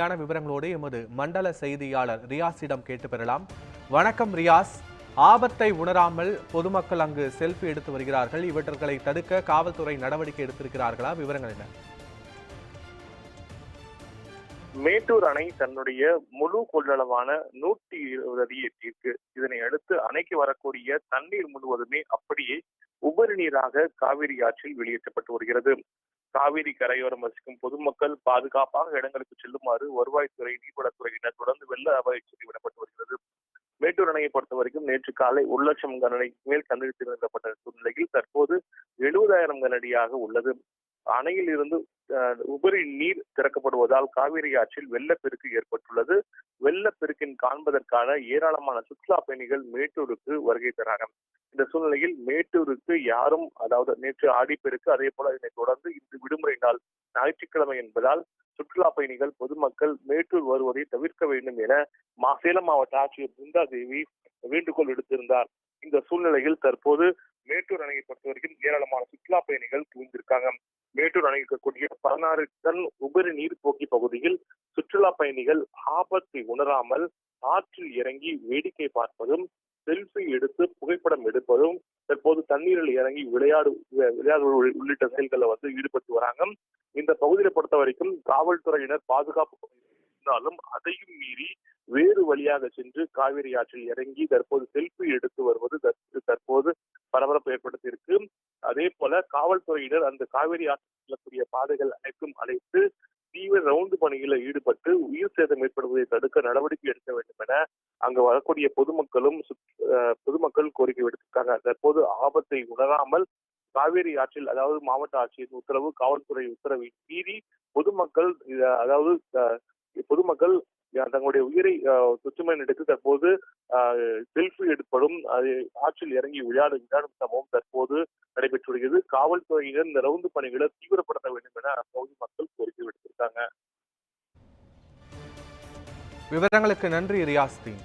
யான விவரங்களோடு எமது மண்டல செய்தியாளர் ரியாஸிடம் கேட்டு பெறலாம் வணக்கம் ரியாஸ். ஆபத்தை உணராமல் பொதுமக்கள் அங்கு செல்ஃபி எடுத்து வருகிறார்கள். இவற்றை தடுக்க காவல்துறை நடவடிக்கை எடுத்திருக்கிறார்களா? விவரங்கள் என்ன? மேட்டூர் அணை தன்னுடைய முழு கொள்ளளவான நூற்றி இருபது அடி எட்டியிருக்கு இதனை அடுத்து அணைக்கு வரக்கூடிய தண்ணீர் முழுவதுமே அப்படியே உபரி நீராக காவிரி ஆற்றில் வெளியேற்றப்பட்டு வருகிறது. காவிரி கரையோரம் வசிக்கும் பொதுமக்கள் பாதுகாப்பாக இடங்களுக்கு செல்லுமாறு வருவாய்த்துறை நீர்வளத்துறையினர் தொடர்ந்து வெள்ள அபாய எச்சரிக்கை விடப்பட்டு வருகிறது. மேட்டூர் அணையை பொறுத்த வரைக்கும் நேற்று காலை ஒரு லட்சம் கனஅடி மேல் தண்ணீர் திறக்கப்பட்ட சூழ்நிலையில் தற்போது எழுபதாயிரம் கனஅடியாக உள்ளது. அணையில் இருந்து உபரி நீர் திறக்கப்படுவதால் காவிரி ஆற்றில் வெள்ளப்பெருக்கு ஏற்பட்டுள்ளது. வெள்ளப்பெருக்கின் காண்பதற்கான ஏராளமான சுற்றுலா பயணிகள் மேட்டூருக்கு வருகை தராங்க. இந்த சூழ்நிலையில் மேட்டூருக்கு யாரும் அதாவது நேற்று ஆடிப்பெருக்கு அதே போல இதனை தொடர்ந்து இன்று விடுமுறை நாள் ஞாயிற்றுக்கிழமை என்பதால் சுற்றுலா பயணிகள் பொதுமக்கள் மேட்டூர் வருவதை தவிர்க்க வேண்டும் என மா சேலம் மாவட்ட ஆட்சியர் பிருந்தா தேவி வேண்டுகோள் விடுத்திருந்தார். இந்த சூழ்நிலையில் தற்போது மேட்டூர் அணையை பொறுத்தவரைக்கும் ஏராளமான சுற்றுலா பயணிகள் குவிந்திருக்காங்க. மேட்டூர் அணை இருக்கக்கூடிய பதினாறு டன் உபரி நீர் போக்கி பகுதியில் சுற்றுலா பயணிகள் ஆபத்தை உணராமல் ஆற்றில் இறங்கி வேடிக்கை பார்ப்பதும் செல்ஃபி எடுத்து புகைப்படம் எடுப்பதும் தற்போது தண்ணீரில் இறங்கி விளையாடு விளையாடுவது உள்ளிட்ட செயல்களில் வந்து ஈடுபட்டு வராங்க. இந்த பகுதியை பொறுத்த வரைக்கும் காவல்துறையினர் பாதுகாப்பு இருந்தாலும் அதையும் மீறி வேறு வழியாக சென்று காவிரி ஆற்றில் இறங்கி தற்போது செல்ஃபி எடுத்து வருவது தற்போது பரபரப்பு ஏற்படுத்தியிருக்கு. அதே போல காவல்துறையினர் அந்த காவிரி ஆற்றில் செல்லக்கூடிய பாதைகள் அனைத்தும் அழைத்து தீவிர ரவுண்டு பணியில ஈடுபட்டு உயிர் சேதம் ஏற்படுவதை தடுக்க நடவடிக்கை எடுக்க வேண்டும் என அங்கு வரக்கூடிய பொதுமக்களும் சுத்- பொதுமக்கள் கோரிக்கை விடுத்திருக்காங்க. தற்போது ஆபத்தை உணராமல் காவேரி ஆற்றில் அதாவது மாவட்ட ஆட்சியின் உத்தரவு காவல்துறை உத்தரவை மீறி பொதுமக்கள் அதாவது பொதுமக்கள் தங்களுடைய உயிரை அஹ், எடுத்து தற்போது செல்ஃபி எடுப்பதும் அது ஆற்றில் இறங்கி விளையாடும் விளையாடும் சம்பவம் தற்போது நடைபெற்று வருகிறது காவல்துறையினர் இந்த ரவுந்து பணிகளை தீவிரப்படுத்த வேண்டும் என அப்பகுதி மக்கள் கோரிக்கை விடுத்திருக்காங்க. விவரங்களுக்கு நன்றி ரியாஸ்தீன்